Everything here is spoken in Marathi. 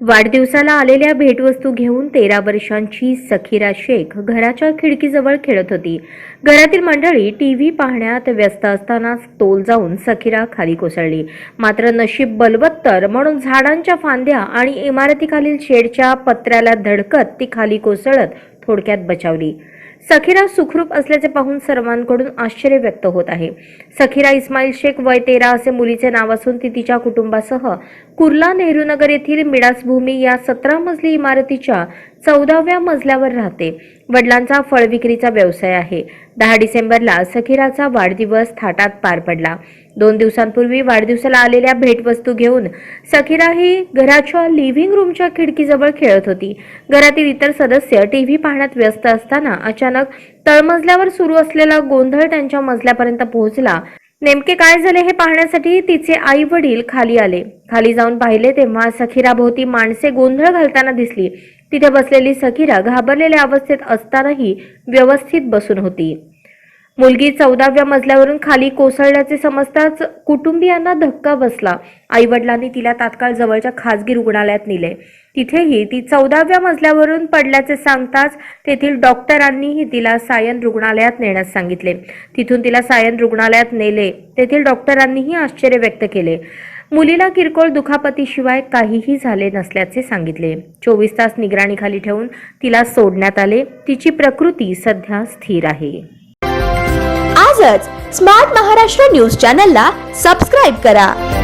वाढदिवसाला आलेल्या भेटवस्तू घेऊन तेरा वर्षांची सखीरा शेख घराच्या खिडकीजवळ खेळत होती. घरातील मंडळी टी व्ही पाहण्यात व्यस्त असतानाच तोल जाऊन सखीरा खाली कोसळली. मात्र नशीब बलवत्तर म्हणून झाडांच्या फांद्या आणि इमारतीखालील शेडच्या पत्र्याला धडकत ती खाली कोसळत थोडक्यात बचावली. सखीरा सुखरूप असल्याचे पाहून सर्वांकडून आश्चर्य व्यक्त होत आहे. सखीरा इस्माईल शेख वय तेरा असे मुलीचे नाव असून ती तिच्या कुटुंबासह कुर्ला नेहरूनगर येथील मिडासभूमी या सतरा मजली इमारतीच्या चौदाव्या मजल्यावर राहते. वडिलांचा फळ विक्रीचा व्यवसाय आहे. दहा डिसेंबरला सखीराचा वाढदिवस थाटात पार पडला. दोन दिवसांपूर्वी वाढदिवसाला आलेल्या भेटवस्तू घेऊन सखीरा ही घराच्या लिव्हिंग रूमच्या खिडकीजवळ खेळत होती. घरातील इतर सदस्य टीव्ही पाहण्यात व्यस्त असताना अचानक तळमजल्यावर सुरू असलेला गोंधळ त्यांच्या मजल्यापर्यंत पोहोचला. नेमके काय झाले हे पाहण्यासाठी तिचे आई वडील खाली आले. खाली जाऊन पाहिले तेव्हा सखिराभोवती माणसे गोंधळ घालताना दिसली. तिथे बसलेली सकीरा घाबरलेल्या अवस्थेत असतानाही व्यवस्थित बसून होती. मुलगी चौदाव्या मजल्यावरून खाली कोसळल्याचे समजताच कुटुंबियांना धक्का बसला. आई वडिलांनी तिला तात्काळ जवळच्या खासगी रुग्णालयात नेले. तिथेही ती चौदाव्या मजल्यावरून पडल्याचे सांगताच तेथील डॉक्टरांनीही तिला सायन रुग्णालयात नेण्यास सांगितले. तिथून तिला सायन रुग्णालयात नेले. तेथील डॉक्टरांनीही आश्चर्य व्यक्त केले. मुलीला किरकोळ दुखापतीशिवाय काहीही झाले नसल्याचे सांगितले. चोवीस तास निगराणीखाली ठेवून तिला सोडण्यात आले. तिची प्रकृती सध्या स्थिर आहे. आजच स्मार्ट महाराष्ट्र न्यूज चॅनलला सबस्क्राईब करा.